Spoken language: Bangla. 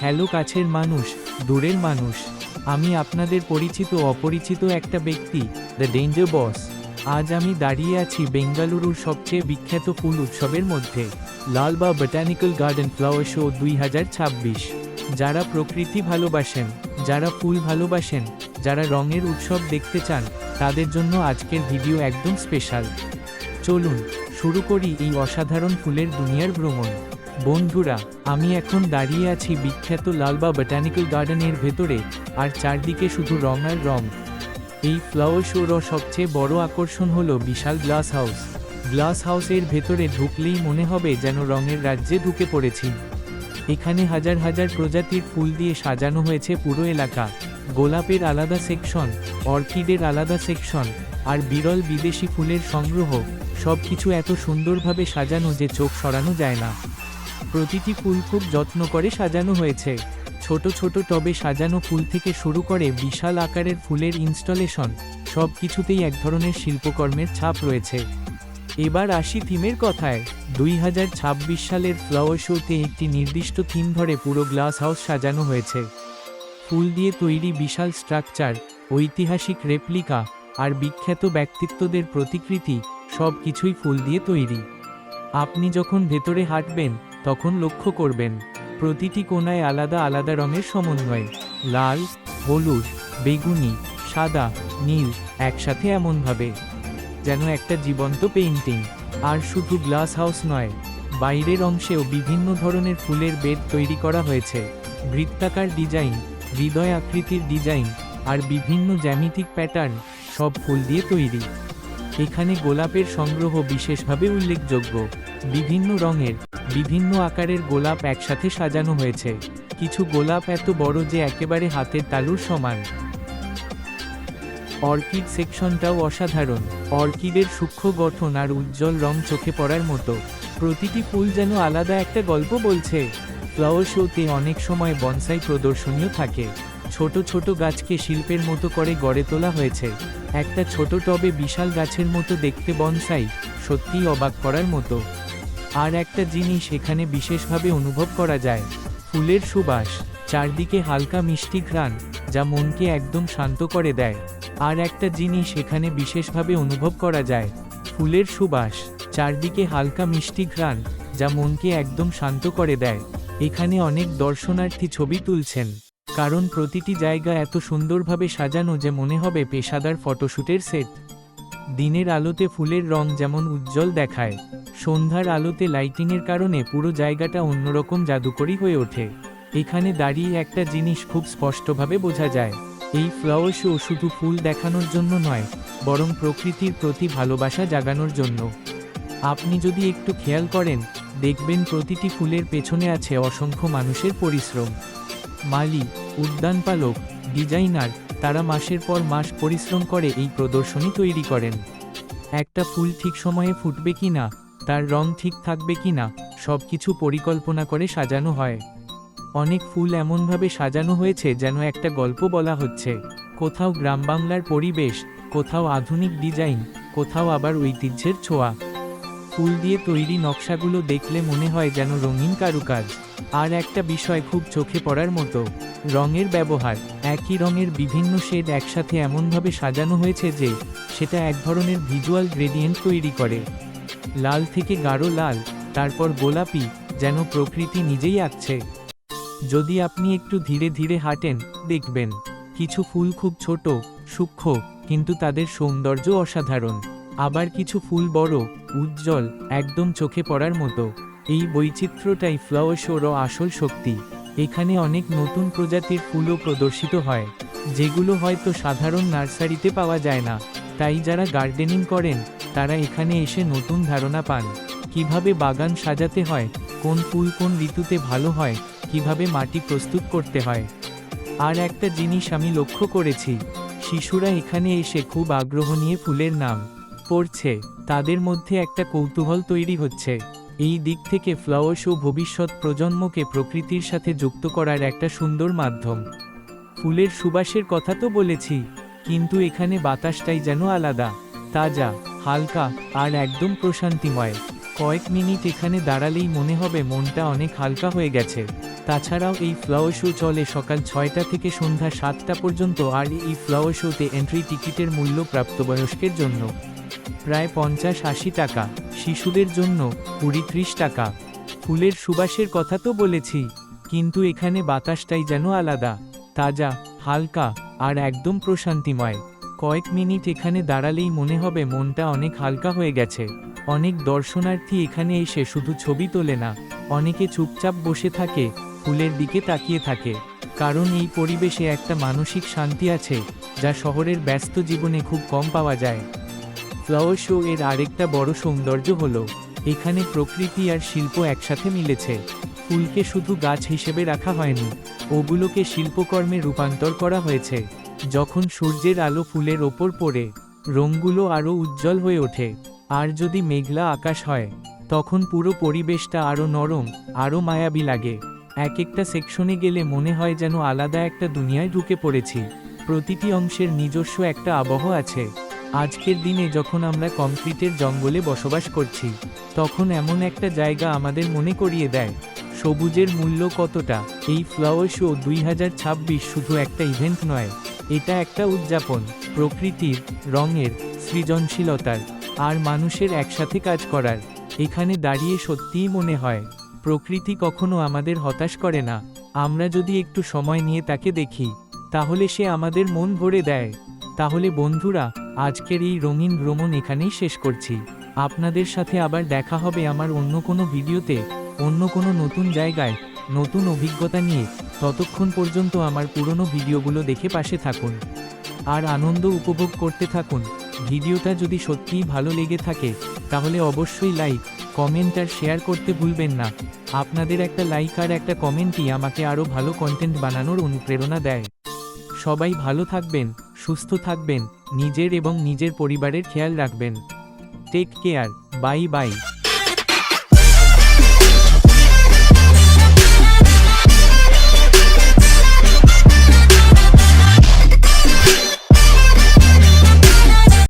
হ্যালো কাছের মানুষ, দূরের মানুষ। আমি আপনাদের পরিচিত অপরিচিত একটা ব্যক্তি দ্য ডেঞ্জার বস আজ আমি দাঁড়িয়ে আছি বেঙ্গালুরুর সবচেয়ে বিখ্যাত ফুল উৎসবের মধ্যে Lalbagh botanical garden flower show দুই হাজার ছাব্বিশ। যারা প্রকৃতি ভালোবাসেন, যারা ফুল ভালোবাসেন, যারা রঙের উৎসব দেখতে চান, তাদের জন্য আজকের ভিডিও একদম স্পেশাল। চলুন, শুরু করি এই অসাধারণ ফুলের দুনিয়ার ভ্রমণ। বন্ধুরা, আমি এখন দাঁড়িয়ে আছি বিখ্যাত লালবা বটানিক্যাল গার্ডেনের ভেতরে, আর চারদিকে শুধু রং আর রং। এই ফ্লাওয়ার শোর সবচেয়ে বড় আকর্ষণ হলো বিশাল গ্লাস হাউস গ্লাস হাউসের ভেতরে ঢুকলেই মনে হবে যেন রঙের রাজ্যে ঢুকে পড়েছি। এখানে হাজার হাজার প্রজাতির ফুল দিয়ে সাজানো হয়েছে পুরো এলাকা। গোলাপের আলাদা সেকশন অর্কিডের আলাদা সেকশন আর বিরল বিদেশি ফুলের সংগ্রহ। সব কিছু এত সুন্দরভাবে সাজানো যে চোখ সরানো যায় না। প্রতিটি ফুল খুব যত্ন করে সাজানো হয়েছে। ছোট ছোট টবে সাজানো ফুল থেকে শুরু করে বিশাল আকারের ফুলের ইনস্টলেশন, সব কিছুতেই এক ধরনের শিল্পকর্মের ছাপ রয়েছে। এবার আসি থিমের কথায়। দুই হাজার ছাব্বিশ সালের ফ্লাওয়ার শোতে একটি নির্দিষ্ট থিম ধরে পুরো গ্লাস হাউস সাজানো হয়েছে। ফুল দিয়ে তৈরি বিশাল স্ট্রাকচার ঐতিহাসিক রেপ্লিকা আর বিখ্যাত ব্যক্তিত্বদের প্রতিকৃতি সব কিছুই ফুল দিয়ে তৈরি। আপনি যখন ভেতরে হাঁটবেন তখন লক্ষ্য করবেন, প্রতিটি কোণায় আলাদা আলাদা রঙের সমন্বয়। লাল, হলুদ, বেগুনি, সাদা, নীল একসাথে এমনভাবে। যেন একটা জীবন্ত পেইন্টিং। আর শুধু গ্লাস হাউস নয়, বাইরের অংশেও বিভিন্ন ধরনের ফুলের বেড তৈরি করা হয়েছে। বৃত্তাকার ডিজাইন, হৃদয় আকৃতির ডিজাইন, আর বিভিন্ন জ্যামিতিক প্যাটার্ন সব ফুল দিয়ে তৈরি। এখানে গোলাপের সংগ্রহ বিশেষভাবে উল্লেখযোগ্য। বিভিন্ন রঙের, বিভিন্ন আকারের গোলাপ একসাথে সাজানো হয়েছে। কিছু গোলাপ এত বড় যে একেবারে হাতের তালুর সমান। অর্কিড সেকশনটাও অসাধারণ। অর্কিডের সূক্ষ্ম গঠন আর উজ্জ্বল রং চোখে পড়ার মতো। প্রতিটি ফুল যেন আলাদা একটা গল্প বলছে। ফ্লাওয়ার শোতে অনেক সময় বনসাই প্রদর্শনীয় থাকে। ছোট ছোট গাছকে শিল্পের মতো করে গড়ে তোলা হয়েছে। একটা ছোট টবে বিশাল গাছের মতো দেখতে বনসাই, সত্যিই অবাক করার মতো। আর একটা জিনিস এখানে বিশেষভাবে অনুভব করা যায়, ফুলের সুবাস, চারদিকে হালকা মিষ্টি ঘ্রাণ, যা মনকে একদম শান্ত করে দেয়। আর একটা জিনিস এখানে বিশেষভাবে অনুভব করা যায়, ফুলের সুবাস, চারদিকে হালকা মিষ্টি ঘ্রাণ, যা মনকে একদম শান্ত করে দেয়। এখানে অনেক দর্শনার্থী ছবি তুলছেন। কারণ প্রতিটি জায়গা এত সুন্দরভাবে সাজানো যে মনে হবে পেশাদার ফটোশ্যুটের সেট। দিনের আলোতে ফুলের রং যেমন উজ্জ্বল দেখায়, সন্ধ্যার আলোতে লাইটিংয়ের কারণে পুরো জায়গাটা অন্যরকম জাদুকরী হয়ে ওঠে। এখানে দাঁড়িয়ে একটা জিনিস খুব স্পষ্টভাবে বোঝা যায়, এই ফ্লাওয়ার শো শুধু ফুল দেখানোর জন্য নয়, বরং প্রকৃতির প্রতি ভালোবাসা জাগানোর জন্য। আপনি যদি একটু খেয়াল করেন, দেখবেন প্রতিটি ফুলের পেছনে আছে অসংখ্য মানুষের পরিশ্রম। মালি উদ্যানপালক ডিজাইনার, তারা মাসের পর মাস পরিশ্রম করে এই প্রদর্শনী তৈরি করেন। একটা ফুল ঠিক সময়ে ফুটবে কি না, তার রং ঠিক থাকবে কি না সব কিছু পরিকল্পনা করে সাজানো হয়। অনেক ফুল এমনভাবে সাজানো হয়েছে যেন একটা গল্প বলা হচ্ছে। কোথাও গ্রাম বাংলার পরিবেশ, কোথাও আধুনিক ডিজাইন, কোথাও আবার ঐতিহ্যের ছোঁয়া। ফুল দিয়ে তৈরি নকশাগুলো দেখলে মনে হয় যেন রঙিন কারুকাজ। আর একটা বিষয় খুব চোখে পড়ার মতো, রঙের ব্যবহার। একই রঙের বিভিন্ন শেড একসাথে এমনভাবে সাজানো হয়েছে যে, সেটা এক ধরনের ভিজুয়াল গ্রেডিয়েন্ট তৈরি করে। লাল থেকে গাঢ় লাল, তারপর গোলাপি, যেন প্রকৃতি নিজেই আঁকছে। যদি আপনি একটু ধীরে ধীরে হাঁটেন, দেখবেন, কিছু ফুল খুব ছোট, সূক্ষ্ম, কিন্তু তাদের সৌন্দর্য অসাধারণ। আবার কিছু ফুল বড়, উজ্জ্বল, একদম চোখে পড়ার মতো। এই বৈচিত্র্যটাই ফ্লাওয়ার শোর আসল শক্তি। এখানে অনেক নতুন প্রজাতির ফুলও প্রদর্শিত হয়, যেগুলো হয়তো সাধারণ নার্সারিতে পাওয়া যায় না। তাই যারা গার্ডেনিং করেন, তারা এখানে এসে নতুন ধারণা পান। কীভাবে বাগান সাজাতে হয়, কোন ফুল কোন ঋতুতে ভালো হয়, কীভাবে মাটি প্রস্তুত করতে হয়। আর একটা জিনিস আমি লক্ষ্য করেছি, শিশুরা এখানে এসে খুব আগ্রহ নিয়ে ফুলের নাম পড়ছে, তাদের মধ্যে একটা কৌতূহল তৈরি হচ্ছে। এই দিক থেকে ফ্লাওয়ার শো ভবিষ্যৎ প্রজন্মকে প্রকৃতির সাথে যুক্ত করার একটা সুন্দর মাধ্যম। ফুলের সুবাসের কথা তো বলেছি, কিন্তু এখানে বাতাসটাই যেন আলাদা, তাজা, হালকা, আর একদম প্রশান্তিময়। কয়েক মিনিট এখানে দাঁড়ালেই মনে হবে মনটা অনেক হালকা হয়ে গেছে। তাছাড়াও এই ফ্লাওয়ার শো চলে সকাল ছয়টা থেকে সন্ধ্যা সাতটা পর্যন্ত আর এই ফ্লাওয়ার শোতে এন্ট্রি টিকিটের মূল্য প্রাপ্তবয়স্কের জন্য। প্রায় পঞ্চাশ আশি টাকা, শিশুদের জন্য কুড়ি ত্রিশ টাকা। ফুলের সুবাসের কথা তো বলেছি, কিন্তু এখানে বাতাসটাই যেন আলাদা, তাজা, হালকা, আর একদম প্রশান্তিময়। কয়েক মিনিট এখানে দাঁড়ালেই মনে হবে মনটা অনেক হালকা হয়ে গেছে। অনেক দর্শনার্থী এখানে এসে শুধু ছবি তোলে না, অনেকে চুপচাপ বসে থাকে, ফুলের দিকে তাকিয়ে থাকে। কারণ এই পরিবেশে একটা মানসিক শান্তি আছে, যা শহরের ব্যস্ত জীবনে খুব কম পাওয়া যায়। ফ্লাওয়ার শো এর আরেকটা বড় সৌন্দর্য হল, এখানে প্রকৃতি আর শিল্প একসাথে মিলেছে। ফুলকে শুধু গাছ হিসেবে রাখা হয়নি, ওগুলোকে শিল্পকর্মে রূপান্তর করা হয়েছে। যখন সূর্যের আলো ফুলের ওপর পড়ে রঙগুলো আরও উজ্জ্বল হয়ে ওঠে। আর যদি মেঘলা আকাশ হয়, তখন পুরো পরিবেশটা আরও নরম, আরও মায়াবী লাগে। এক একটা সেকশনে গেলে মনে হয় যেন আলাদা একটা দুনিয়ায় ঢুকে পড়েছি। প্রতিটি অংশের নিজস্ব একটা আবহ আছে। আজকের দিনে যখন আমরা কংক্রিটের জঙ্গলে বসবাস করছি, তখন এমন একটা জায়গা আমাদের মনে করিয়ে দেয়, সবুজের মূল্য কতটা? এই ফ্লাওয়ার শো দুই হাজার ছাব্বিশ শুধু একটা ইভেন্ট নয়, এটা একটা উদযাপন, প্রকৃতির, রঙের, সৃজনশীলতার, আর মানুষের একসাথে কাজ করার। এখানে দাঁড়িয়ে সত্যিই মনে হয়, প্রকৃতি কখনো আমাদের হতাশ করে না। আমরা যদি একটু সময় নিয়ে তাকে দেখি, তাহলে সে আমাদের মন ভরে দেয়। তাহলে বন্ধুরা আজকের এই রঙিন ভ্রমণ এখানেই শেষ করছি। আপনাদের সাথে আবার দেখা হবে আমার অন্য কোনো ভিডিওতে, অন্য কোনো নতুন জায়গায়, নতুন অভিজ্ঞতা নিয়ে। ততক্ষণ পর্যন্ত আমার পুরনো ভিডিওগুলো দেখে পাশে থাকুন। আর আনন্দ উপভোগ করতে থাকুন। ভিডিওটা যদি সত্যিই ভালো লেগে থাকে, তাহলে অবশ্যই লাইক, কমেন্ট আর শেয়ার করতে ভুলবেন না। আপনাদের একটা লাইক আর একটা কমেন্টই আমাকে আরও ভালো কন্টেন্ট বানানোর অনুপ্রেরণা দেয়। সবাই ভালো থাকবেন। সুস্থ থাকবেন নিজের এবং নিজের পরিবারের খেয়াল রাখবেন। Take care bye bye